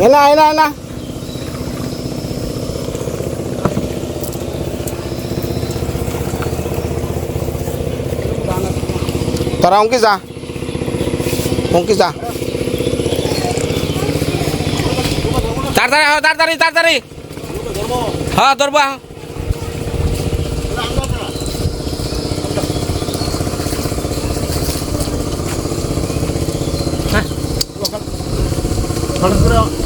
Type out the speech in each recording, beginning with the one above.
Yan na, yan na, yan na. Tara, ungkis ah. Ungkis ah. Tartari, oh, tartari, tartari. Ha, dorba. Hah? Kalau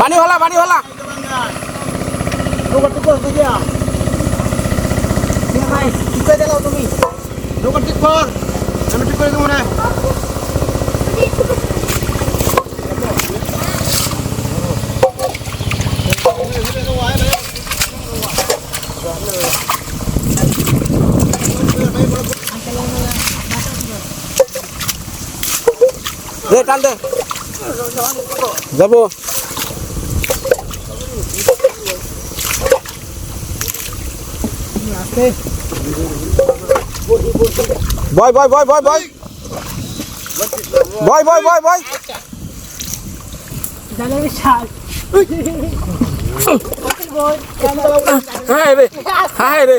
পানী হলা পানী হলা ভাই ঠিক করে দিলাও তুমি নৌকা ঠিক কর আমি ঠিক করে দেবো না दे टाल दे যাব। বয় বয় বয় বয় বয়। বয় বয় বয় বয়। হায় রে হায় রে।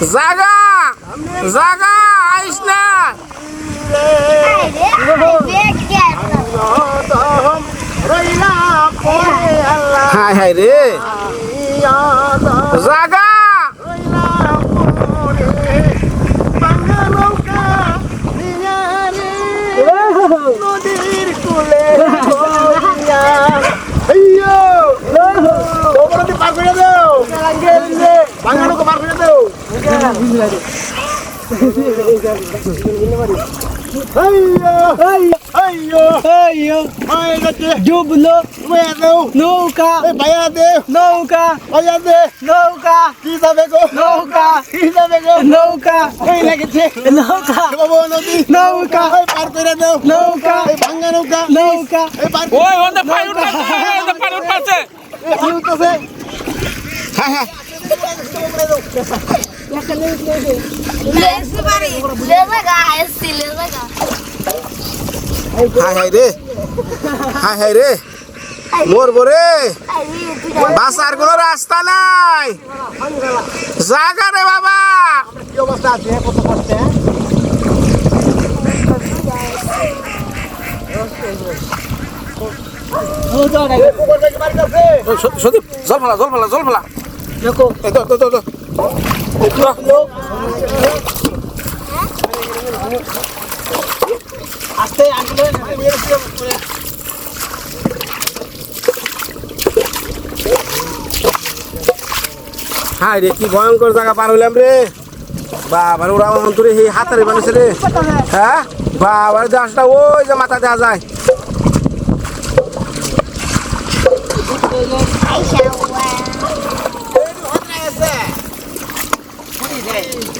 জাগা জাগা আইস না। হায় হায় রে। জাগা ডুবলো নৌকা নৌকা নৌকা কি যাবে গো নৌকা কি যাবে গো নৌকা ওই লাগেছে নৌকা বাবু নদী নৌকা ওই পার করে দাও নৌকা ওই ভাঙা নৌকা নৌকা ওই পার ওই ওটা পানি উঠছে পানি উঠছে হ্যাঁ হ্যাঁ হায় হায় রে। হায় হায় রে। মরবো রে বাসার কোনো রাস্তা নাই। জাগা রে বাবা। কি অবস্থা আছে? কত কষ্টে জল ফেলা জল ফেলা জল ফেলা। Yoko, আস্তে আঙ্গুলে হায় রে কি ভয়ঙ্কর জায়গা পার হইলাম রে। বাবার ওরা অন্তরে সেই হাতারে বানিয়েছে রে। হ্যাঁ? বাবার দাসটা ওই যে মাথা দেওয়া যায় তুমি কি মনে করো এই কুকুরের কত হাতে আছে আরে শালা কুকুর রে মানুষ মানুষ জীবন না কিন্তু কুকুর মানুষের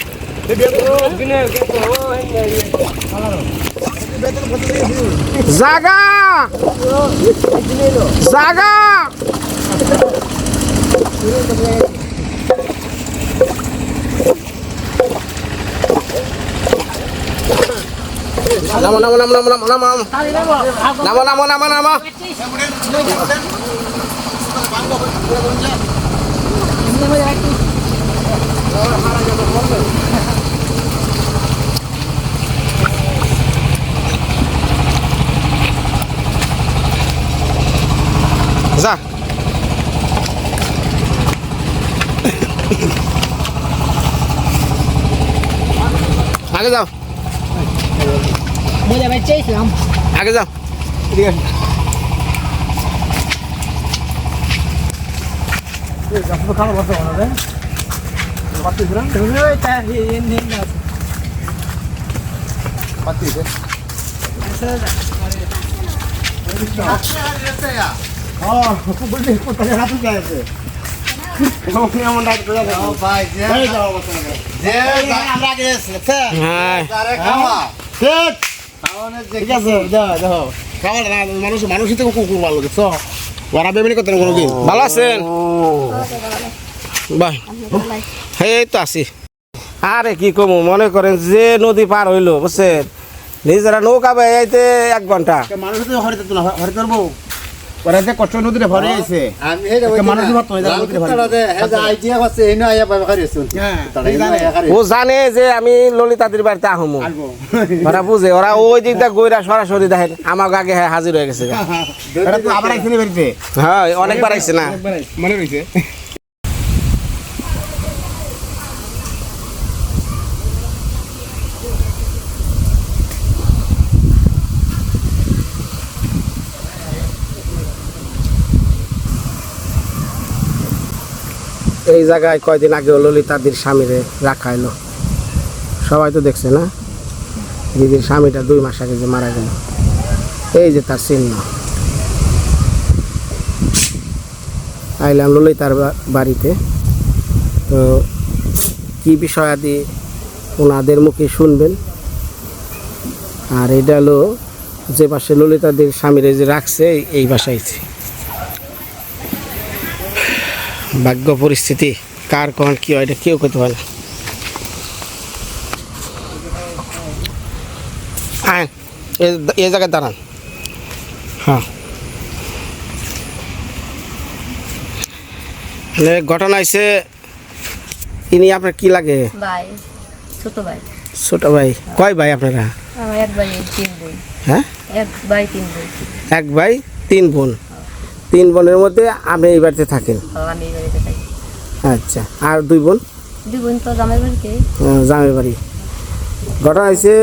জাগা! জাগা! নামো নামো নামো নামো নামো নামো নামো নামো নামো নামো। নামো যা আগে যাও মজা ভাই চাইছিলাম আগে যাও খাওয়া বসে না রে পাচ্ছিস তুমি ওই তা এন নেন না পাচ্ছিস Oh, aku boleh potong satu guys. Kamu punya mandat tu ya? Oh, baik. বাহ এই তো আছি আরে কি কমু, মনে করেন যে নদী পার হইল, বুঝছেন? নিজেরা নৌকা বেড়াইতে এক ঘণ্টা। মানুষ ওরা যে কষ্ট নদীতে ভরে আছে আমি মানুষ ভাত ভরে। আইডিয়া হ্যাঁ, এই খারি ও জানে যে আমি ললিতাদির বাড়িতে আহমু। ওরা বুঝে ওরা ওই দিকটা গইরা সরাসরি দেখেন আমার আগে হ্যাঁ হাজির হয়ে গেছে আবার একদিনই বেরিয়েছে হ্যাঁ অনেকবার আইছে না। মনে এই জায়গায় কয়দিন আগে ললিতাদির স্বামীরে রাখা এলো সবাই তো দেখছে না? দিদির স্বামীটা দুই মাস আগে যে মারা গেল। এই যে তার চিহ্ন। আইলাম ললিতার বাড়িতে। তো কি বিষয় আদি ওনাদের মুখে শুনবেন? আর এটা হলো যে পাশে ললিতাদের স্বামীরে যে রাখছে, এই বাসাইছে ভাগ্য পরিস্থিতি কার কখন কি হয় এটা কেউ করতে পারে না। আয় এ- জায়গায় দাঁড়ান। হ্যাঁ। মানে ঘটনা হয়েছে ইনি আপনার কি লাগে? ভাই ছোট ভাই। ছোট ভাই। কয় ভাই আপনারা? এক ভাই তিন বোন। হ্যাঁ? এক ভাই তিন বোন। এক ভাই তিন বোন। তিন বোনের মধ্যে আপনি এই বাড়িতে থাকেন? আমি এই বাড়িতে থাকি। আচ্ছা আর দুই বোন? দুই বোন তো জামাই বাড়িতে বাড়ি। ঘটনা হয়েছে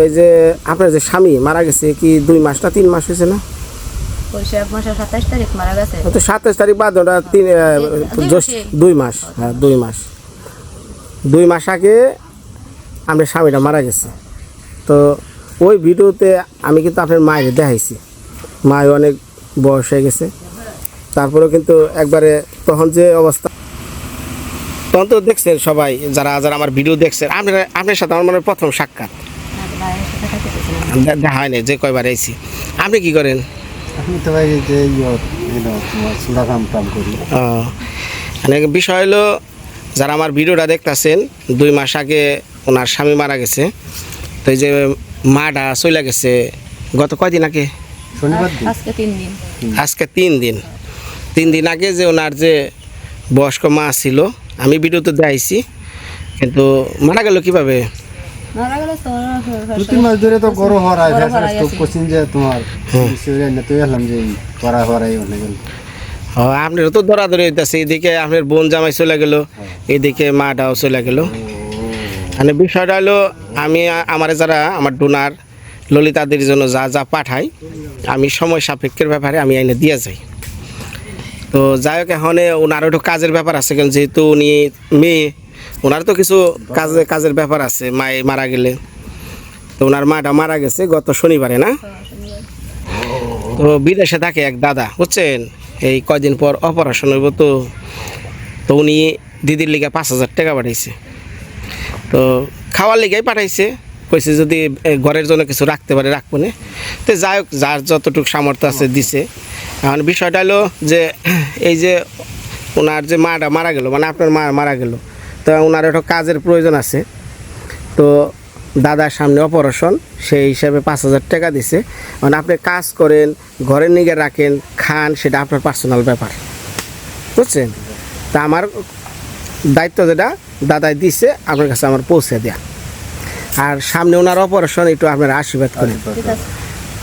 এই যে আপনার যে স্বামী মারা গেছে কি দুই মাস না তিন মাস হয়েছে না? সাতাশ তারিখ মারা তো সাতাশ তারিখ বাদ ওটা তিন দুই মাসে। দুই মাস হ্যাঁ দুই মাস। দুই মাস আগে আপনার স্বামীটা মারা গেছে। তো ওই ভিডিওতে আমি কিন্তু আপনার মায়ের দেখাইছি। মায় অনেক বয়স হয়ে গেছে। তারপরেও কিন্তু একবারে তখন যে অবস্থা তখন তো দেখছেন সবাই যারা যারা আমার ভিডিও দেখছেন আপনার আপনার সাথে আমার মনে হয় প্রথম সাক্ষাৎ। দেখা হয়নি যে কয়বার আইছি। আপনি কি করেন? আমি তো ভাই যে এনো তোমার সুরা কাম কাম করি। ও, মানে বিষয় হলো যারা আমার ভিডিওটা দেখতেছেন দুই মাস আগে ওনার স্বামী মারা গেছে। তো এই যে মাটা চলে গেছে গত কয়দিন আগে? শনিবার আজকে তিন দিন। আজকে তিন দিন। তিন দিন আগে যে ওনার যে বয়স্ক মা ছিল আমি ভিডিওতে দেখাইছি কিন্তু মারা গেল কীভাবে? মারা গেলে তো দু তিন মাস ধরে তো গরম হরাই স্টপ করছেন যে তোমার তো এলাম যে করা হরাই অনেক আপনারও তো দৌড়াদৌড়ি হইতেছে এদিকে আপনার বোন জামাই চলে গেল এদিকে মাটাও চলে গেল। মানে বিষয়টা হলো আমি আমার যারা আমার ডোনার ললিতাদের জন্য যা যা পাঠাই, আমি সময় সাপেক্ষের ব্যাপারে আমি এনে দিয়ে যাই। তো যাই হোক, এখন ওনার একটু কাজের ব্যাপার আছে, কারণ যেহেতু উনি মেয়ে, ওনার তো কিছু কাজে, কাজের ব্যাপার আছে মায়ে মারা গেলে। তো ওনার মাটা মারা গেছে গত শনিবারে, না? তো বিদেশে থাকে এক দাদা, বুঝছেন? এই কয়দিন পর অপারেশন হইব তো তো উনি দিদির লিগে পাঁচ হাজার টাকা পাঠাইছে। তো খাওয়ার লিগেই পাঠাইছে। কইছে যদি ঘরের জন্য কিছু রাখতে পারে রাখব না। তো যাই হোক যার যতটুকু সামর্থ্য আছে দিছে। এখন বিষয়টা হলো যে এই যে ওনার যে মাটা মারা গেল মানে আপনার মা মারা গেল তো ওনার একটা কাজের প্রয়োজন আছে। তো দাদার সামনে অপারেশন সেই হিসাবে পাঁচ হাজার টাকা দিছে। মানে আপনি কাজ করেন ঘরের নিগে রাখেন খান সেটা আপনার পার্সোনাল ব্যাপার। বুঝছেন? তা আমার দায়িত্ব যেটা দাদাই দিছে আপনার কাছে আমার পৌঁছে দেয়া। আর সামনে ওনার অপারেশন একটু আপনারা আশীর্বাদ করেন।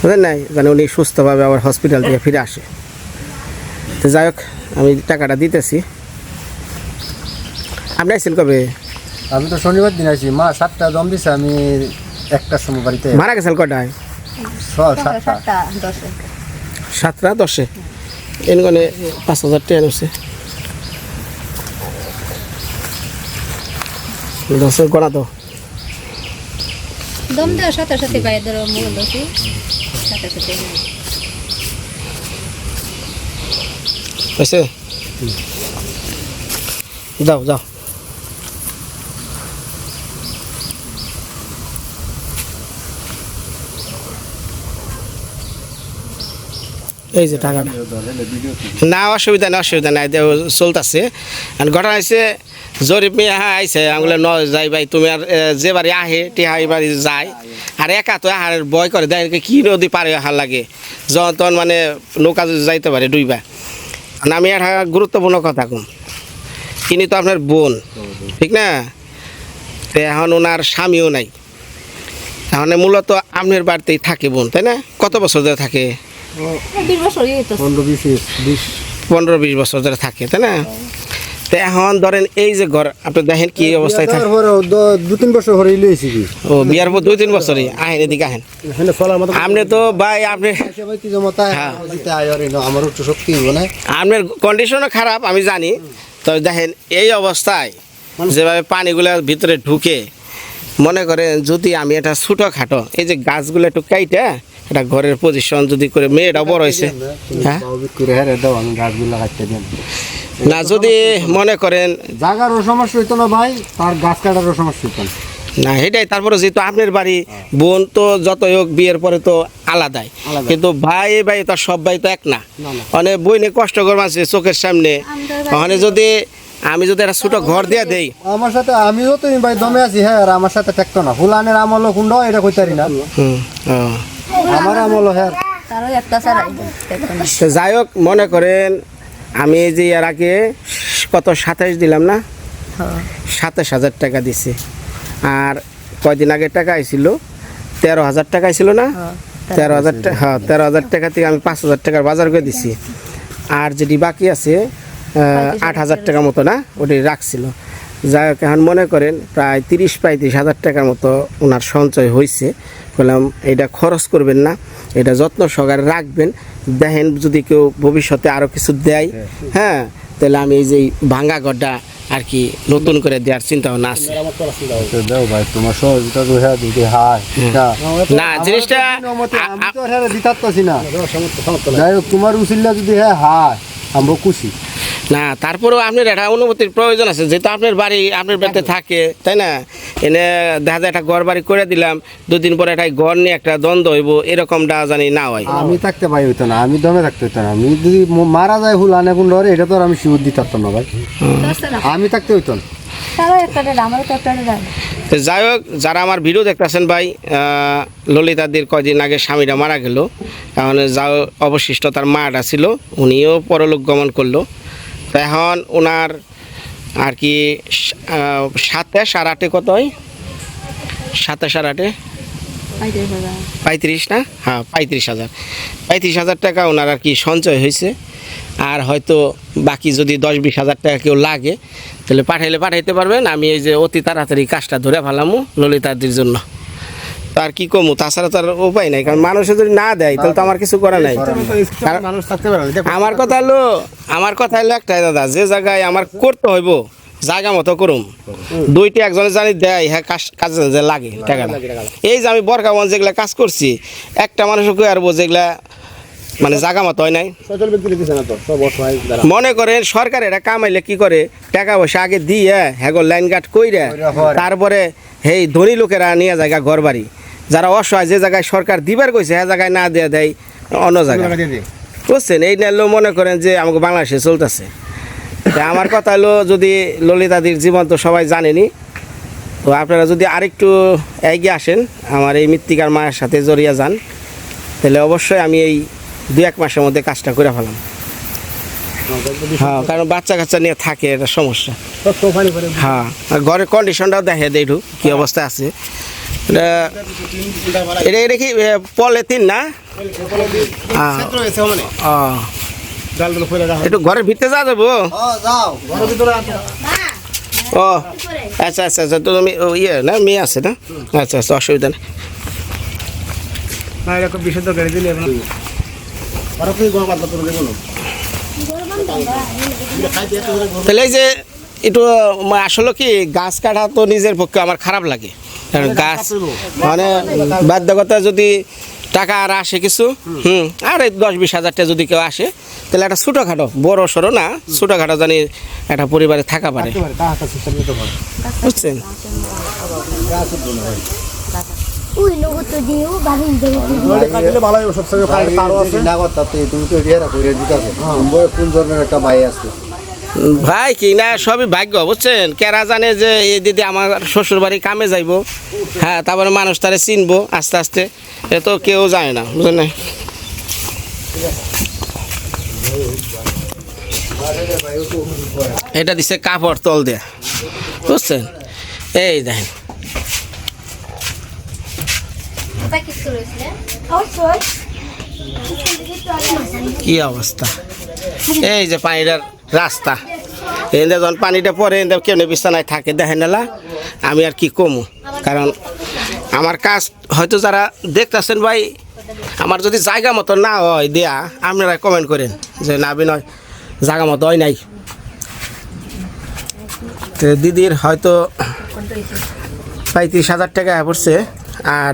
বুঝলেন নাই? যেন উনি সুস্থভাবে আবার হসপিটাল থেকে ফিরে আসে। তো যাই হোক আমি টাকাটা দিতেছি। আপনি আসছেন কবে? আমি তো শনিবার দিন আছি মা সাতটা দম দিছে আমি একটার সময় বাড়িতে মারা গেছেন কটায়? সাতটা। দশে। এনগনে পাঁচ হাজার টাকা নিচ্ছে দশের গণা তো দম দেওয়ার সাথে সাথে বাইরে ধরো মূল দোষী সাথে সাথে যাও যাও। এই যে টাকাটা। না, অসুবিধা নেই, অসুবিধা নাই চলতেছে। আর ঘটনা হয়েছে জরিপ মেয়ে হ্যাঁ আইসে আমগুলো ন যাই ভাই তুমি আর যে বাড়ি আহে টিহা এই বাড়ি যায়। আর একা তো আহার ভয় করে দেয় কি নদী পারে আহার লাগে। যখন তখন মানে নৌকা যদি যাইতে পারে ডুইবা আর আমি একটা গুরুত্বপূর্ণ কথা কম। তিনি তো আপনার বোন ঠিক না? এখন ওনার স্বামীও নাই। এখন মূলত আপনার বাড়িতেই থাকে বোন তাই না? কত বছর ধরে থাকে? পনেরো বিশ বছর ধরে থাকে তাই না? তো এখন ধরেন এই যে ঘর আপনি দেখেন কি অবস্থায় থাকে দু তিন বছর হরে লইছি কি ও বিয়ার পর দুই তিন বছরই। আহেন এদিকে আহেন। আপনি তো ভাই আপনি হ্যাঁ। আমার উচ্চ শক্তি আপনার কন্ডিশনও খারাপ আমি জানি। তবে দেখেন এই অবস্থায় যেভাবে পানিগুলো ভিতরে ঢুকে মনে করেন যদি আমি এটা ছোটো খাটো এই যে গাছগুলো একটু কাইটা এটা ঘরের পজিশন যদি করে মেয়েটা বড় হয়েছে হ্যাঁ? না যদি মনে করেন জাগারও সমস্যা হইতো না ভাই তার গাছ কাটারও সমস্যা হইতো না। না সেটাই তারপরে যেহেতু আপনার বাড়ি বোন তো যতই হোক বিয়ের পরে তো আলাদাই। কিন্তু ভাই ভাই তো সব ভাই তো এক না। অনেক বইনে কষ্ট করে আছে চোখের সামনে। ওখানে যদি আমি যদি একটা ছোট ঘর দিয়ে দেই। আমার সাথে আমিও তো ভাই দমে আছি হ্যাঁ আর আমার সাথে থাকতো না। ফুলানের আমল কুণ্ড এটা কইতারি না। হুম আমার আমল হ্যাঁ। যাই হোক মনে করেন আমি এই যে এর আগে কত সাতাইশ দিলাম না? হ্যাঁ। সাতাশ হাজার টাকা দিছি। আর কয়দিন আগে টাকা আইছিল? তেরো হাজার টাকা আইছিল না? হ্যাঁ, তেরো হাজার টাকা হ্যাঁ তেরো হাজার টাকা থেকে আমি পাঁচ হাজার টাকার বাজার করে দিছি। আর যেটি বাকি আছে আট হাজার টাকা। মতো না? ওটি রাখছিল। যাই হোক এখন মনে করেন প্রায় তিরিশ পঁয়ত্রিশ হাজার টাকার মতো ওনার সঞ্চয় হয়েছে বললাম এটা খরচ করবেন না। এটা যত্ন সহকারে রাখবেন। দেখেন যদি কেউ ভবিষ্যতে আরও কিছু দেয় হ্যাঁ। তাহলে আমি এই যে এই ভাঙ্গা গড্ডা আর কি নতুন করে দেওয়ার চিন্তা ভাবনা আছে। ভাই তোমার সহযোগিতা হ্যাঁ না জিনিসটা হ্যাঁ যাই হোক তোমার উচিল্লা যদি হ্যাঁ হ্যাঁ আমরা খুশি। না তারপরেও আপনার একটা অনুমতির প্রয়োজন আছে যেহেতু আপনার বাড়ি আপনার বাড়িতে থাকে তাই না? এনে দেখা যায় একটা ঘর বাড়ি করে দিলাম দুদিন পরে একটা ঘর নিয়ে একটা দ্বন্দ্ব হইব এরকমটা জানি না হয়। আমি থাকতে পাই হইতো না আমি দমে থাকতে হইতো না। আমি যদি মারা যায় ফুল আনে কুণ্ড এটা তো আর আমি শিউর দিতে পারতাম না ভাই। আমি থাকতে হইতো না। যাই হোক যারা আমার ভিডিও দেখতেছেন ভাই আহ, ললিতাদির কয়দিন আগে স্বামীরা মারা গেল এখন যা অবশিষ্ট তার মাটা ছিল উনিও পরলোক গমন করল। এখন ওনার আর কি আহ, সাতে সাড়ে আটে কত হয়? সাতে সাড়ে আটে পঁয়ত্রিশ না? হ্যাঁ পঁয়ত্রিশ হাজার। পঁয়ত্রিশ হাজার টাকা ওনার আর কি সঞ্চয় হয়েছে। আর হয়তো বাকি যদি দশ বিশ হাজার টাকা কেউ লাগে তাহলে পাঠাইলে পাঠাইতে পারবেন। আমি এই যে অতি তাড়াতাড়ি কাজটা ধরে ফেলামু ললিতাদির জন্য। তো আর কি কমু? তাছাড়া তো আর উপায় নাই কারণ মানুষে যদি না দেয় তাহলে তো আমার কিছু করা নাই। আমার কথা হলো আমার কথা হলো একটাই দাদা যে জায়গায় আমার করতে হইব জায়গা মতো করুম। দুইটি একজনে জানি দেয় হ্যাঁ কাজ লাগে টাকাটা এই যে আমি বরকাবন যেগুলা কাজ করছি একটা মানুষও কই আরবো যেগুলা মানে জায়গা মতো হয় নাই। মনে করেন সরকার এটা কামাইলে কি করে? টাকা পয়সা আগে দিয়ে হ্যাঁ লাইন কাট কইরা তারপরে এই ধনী লোকেরা নিয়ে জায়গা ঘর বাড়ি যারা অসহায় যে জায়গায় সরকার দিবার কইছে হ্যাঁ জায়গায় না দিয়ে দেয় অন্য জায়গায়। বুঝছেন? এই নিয়ে মনে করেন যে আমাকে বাংলাদেশে চলতেছে। আমার কথা হলো যদি ললিতাদির জীবন তো সবাই জানেনি তো আপনারা যদি আরেকটু এগিয়ে আসেন আমার এই মৃত্তিকার মায়ের সাথে জড়িয়ে যান তাহলে অবশ্যই আমি এই দু এক মাসের মধ্যে কাজটা করে ফেলাম। হ্যাঁ কারণ বাচ্চা কাচ্চা নিয়ে থাকে এটা সমস্যা। হ্যাঁ আর ঘরের কন্ডিশনটাও দেখে দেইটু কী অবস্থা আছে। এটা এটা কি পলিথিন না? হ্যাঁ। একটু ঘরের ভিতরে যা যাব। ও আচ্ছা আচ্ছা আচ্ছা তো তুমি ইয়ে না মেয়ে আছে না? আচ্ছা আচ্ছা অসুবিধা নেই। না এরকম বিশুদ্ধ গাড়ি তাহলে যে একটু আসলে কি গাছ কাটা তো নিজের পক্ষে আমার খারাপ লাগে। গাছ মানে বাধ্যকতা যদি টাকা আর আসে কিছু হুম। আর এই দশ বিশ হাজারটা যদি কেউ আসে তাহলে একটা ছোটোখাটো বড় সড়ো না ছোটোখাটো জানি একটা পরিবারে থাকা পারে। বুঝছেন? কোন ধরনের একটা বাই আছে। ভাই, কি না, সবই ভাগ্য, বুঝছেন? কেরা জানে যে এই দিদি আমার শ্বশুর বাড়ি কামে যাইব। হ্যাঁ তারপরে মানুষ তারে চিনবো আস্তে আস্তে। এ তো কেউ জানে না, বুঝলেন না? এটা দিছে কাপড় তল দেয়া, বুঝছেন? এই দেখেন। কি অবস্থা? এই যে পানিটার রাস্তা। এনে যখন পানিটা পরে এনে কেমনি বিছানায় থাকে। দেখেন নালা আমি আর কি কমু? কারণ আমার কাজ, হয়তো যারা দেখতেছেন ভাই, আমার যদি জায়গা মতো না হয় দেয়া, আপনারা কমেন্ট করেন যে, না বিনয়, জায়গা মতো হয় নাই। তো দিদির হয়তো পঁয়ত্রিশ হাজার টাকা পড়ছে, আর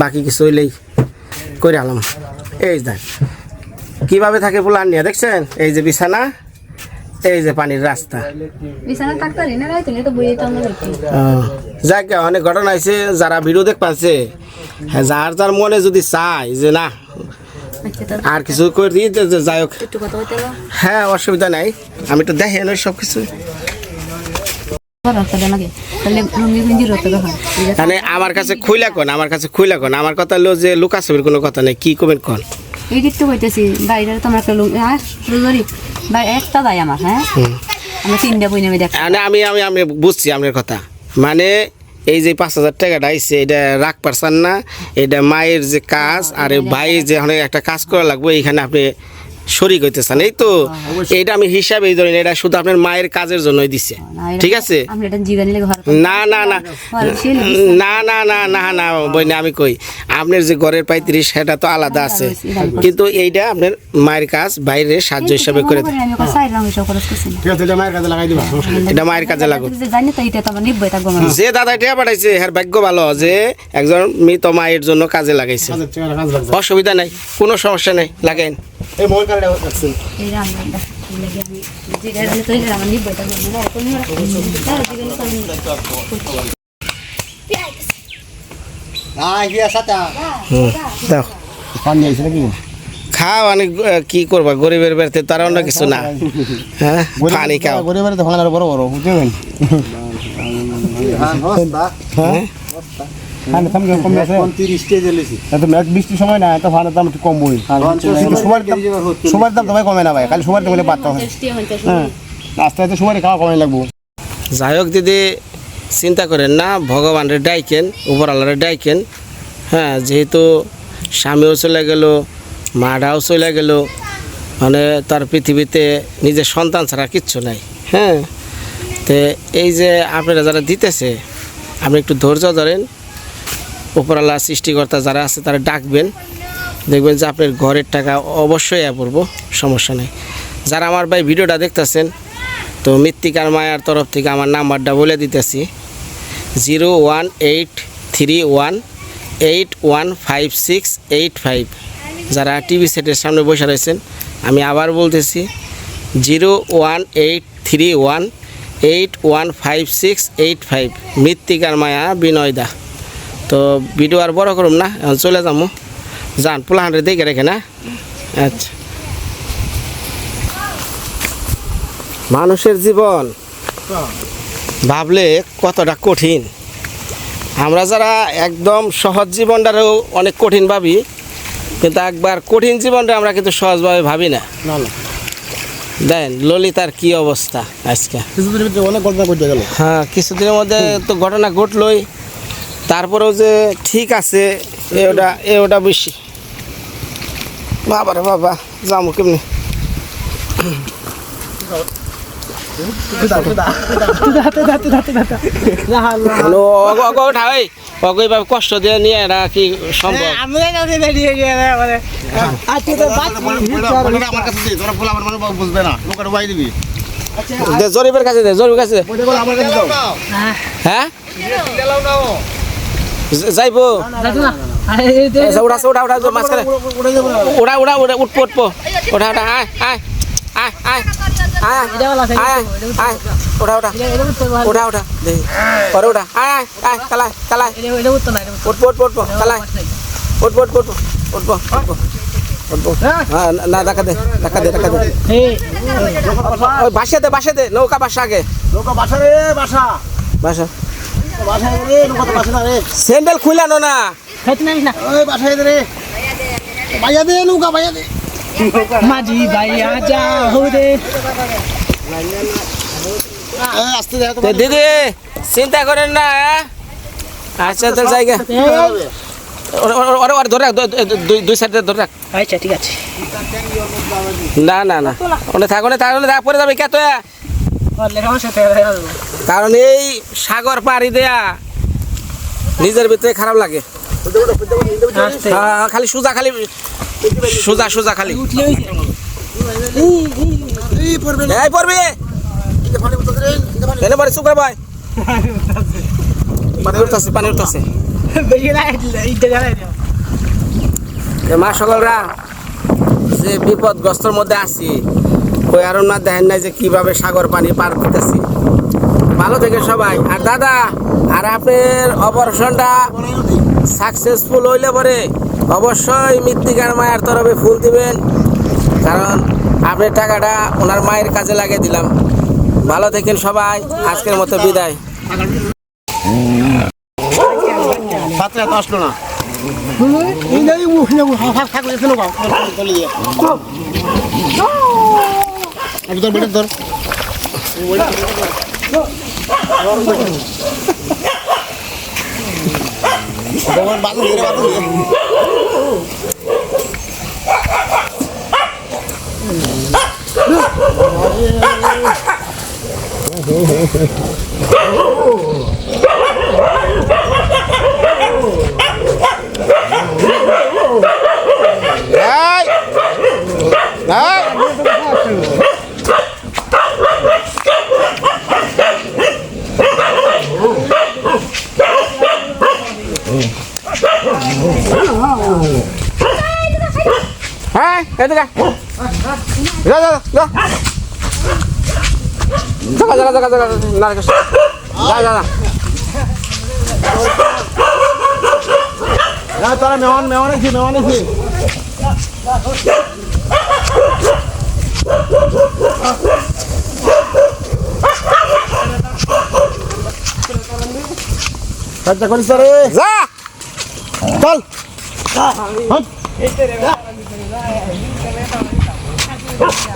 বাকি কিছু হইলেই করে আলাম এই দেখ কীভাবে থাকে পোলার নিয়ে দেখছেন? এই যে বিছানা এই যে পানির রাস্তা। না যাক অনেক ঘটনা আছে যারা ভিডিও দেখ পাচ্ছে যার যার মনে যদি চায় যে না আচ্ছা আর কিছু করে দিয়ে যাই হোক। হ্যাঁ অসুবিধা নাই। আমি তো দেখে নই সব কিছু মানে আমার কাছে খুইলা কোন আমার কাছে খুইলা কোন। আমার কথা হলো যে লুকাছবির কোনো কথা নেই কি কমেন্ট কোন? এই দিকটা কইতেছি বাইরে তোমার একটা ভাই একটা দাই আমার হ্যাঁ? আমরা তিনটা বই নেমে দেখ মানে আমি আমি আমি বুঝছি আপনার কথা। মানে এই যে পাঁচ হাজার টাকাটা আইসে এটা রাখ পারছেন না এটা মায়ের যে কাজ আর এই ভাই যে অনেক একটা কাজ করা লাগবে এইখানে আপনি শরিক হইতেছেন। এই তো এইটা আমি হিসাবেই ধরেন এটা শুধু আপনার মায়ের কাজের জন্যই দিছে। ঠিক আছে? এটা না না না। না না না না না বইনা আমি কই আপনার যে ঘরের পঁয়ত্রিশ সেটা তো আলাদা আছে। কিন্তু এইটা আপনার মায়ের কাজ বাইরে সাহায্য হিসাবে করে এটা মায়ের। এটা কাজে এটা আমার। যে দাদা টিয়া পাঠাইছে হ্যার ভাগ্য ভালো যে একজন মৃত মায়ের জন্য কাজে লাগাইছে। অসুবিধা নাই কোনো সমস্যা নাই লাগাইন। এই মোর কালে রাখছেন কি করবা গরিবের বেড়াতে তারা অন্য কিছু না। হ্যাঁ পানি খাও। গরিবের বড় বড় বুঝবেন হ্যাঁ হ্যাঁ দাম কম আছে? তিরিশ কেজি লেছি। এত ম্যাচ বৃষ্টির সময় না এত ফানের দাম একটু কম বই সবার দাম সবার দাম তোমায় কমে না ভাই খালি সবার দাম হলে হবে হ্যাঁ। আস্তে আস্তে সবারই খাওয়া কমে লাগবো। যাই হোক দিদি চিন্তা করেন না ভগবানের ডাইকেন উপরালারে ডাইকেন। হ্যাঁ যেহেতু স্বামীও চলে গেল মাটাও চলে গেল মানে তার পৃথিবীতে নিজের সন্তান ছাড়া কিচ্ছু নাই। হ্যাঁ তো এই যে আপনারা যারা দিতেছে আপনি একটু ধৈর্য ধরেন উপরালা সৃষ্টিকর্তা যারা আছে তারা ডাকবেন। দেখবেন যে আপনার ঘরের টাকা অবশ্যই অ্যাপ পড়ব সমস্যা নেই। যারা আমার ভাই ভিডিওটা দেখতেছেন, তো মৃত্তিকার মায়ার তরফ থেকে আমার নাম্বারটা বলে দিতেছি। Zero one eight three one eight one five six eight five. যারা টিভি সেটের সামনে বসে রয়েছেন, আমি আবার বলতেছি, zero one eight three one eight one five six eight five. মৃত্তিকার মায়া বিনয় দা। তো ভিডিও আর বড় করুম না এখন চলে যাব যান পোলাহান্ডে দেখে রেখে না? আচ্ছা। মানুষের জীবন। ভাবলে কতটা কঠিন। আমরা যারা একদম সহজ জীবনটারও অনেক কঠিন ভাবি কিন্তু একবার কঠিন জীবনটা আমরা কিন্তু সহজভাবে ভাবি না। দেন ললিতার কি অবস্থা আজকে? কিছুদিনের ভিতরে অনেক ঘটনা ঘটে গেল। হ্যাঁ কিছুদিনের মধ্যে তো ঘটনা ঘটলই। তারপরেও যে ঠিক আছে এ ওটা এ ওটা বেশি বাবা রে বাবা যাব কেমনি মানে কষ্ট দিয়ে নিয়ে এরা কি সম্ভব? মানে মানে জরিপের কাছে দে জরিপের কাছে হ্যাঁ। যা- যাইবো। উঠা উঠা উঠা উঠা মাঝখানে। উঠে উড়া উড়া উঠপো উঠপো ওঠা ওঠা আয় আয় আয় আয় আয় আয় উত্তর ভালো ওঠা ওঠা দেখি পরে ওঠা আয় আয় কালায় কালায় উঠবো উঠবো উঠবো কালায় উঠবো উঠবো উঠবো উঠবো উঠবো উঠবো না, না দেখা দে দেখা দে দেখা দে। ওই বাসে দে বাসে দে নৌকা বাসা আগে। নৌকা বাসা রে বাসা। বাসা। স্যান্ডেল খুলানো না বাসা দে নৌকা দে। মাঝি ভাইয়া যা হো দে দিদি চিন্তা করেন না হ্যাঁ? আচ্ছা তো জায়গা। ধরে রাখ দুই সাইডে ধরে রাখ। আচ্ছা ঠিক আছে। না না না। ওনে থাক ওনে থাক ওনে থাক পরে যাবে কে তো কারণ এই সাগর পাড়ি দেয়া নিজের ভিতরে খারাপ লাগে। হ্যাঁ, খালি সোজা খালি সোজা সোজা খালি। এই পড়বে। এনে ভাই। পানি উঠতেছে পানি উঠতেছে। মা সকলরা যে বিপদগ্রস্তর মধ্যে আছি কই আর না দেখেন নাই যে কীভাবে সাগর পানি পার করতেছি। ভালো থেকে সবাই। আর দাদা, আর আপনার অপারেশনটা সাকসেসফুল হইলে পরে অবশ্যই মৃত্তিকার মায়ের তরফে ফুল দিবেন। কারণ আপনার টাকাটা ওনার মায়ের কাজে লাগিয়ে দিলাম। ভালো থাকেন সবাই। আজকের মতো বিদায়। ধর ভগবান বাদল দিয়ে বাদল দিয়ে এই! এই! হ্যাঁ এদিকে। যা যা যা। জাগা জাগা জাগা জাগা না যা যা যা। হ্যাঁ তোরা মেহমান মেহমান আছে মেহমান আছে। যা। চল।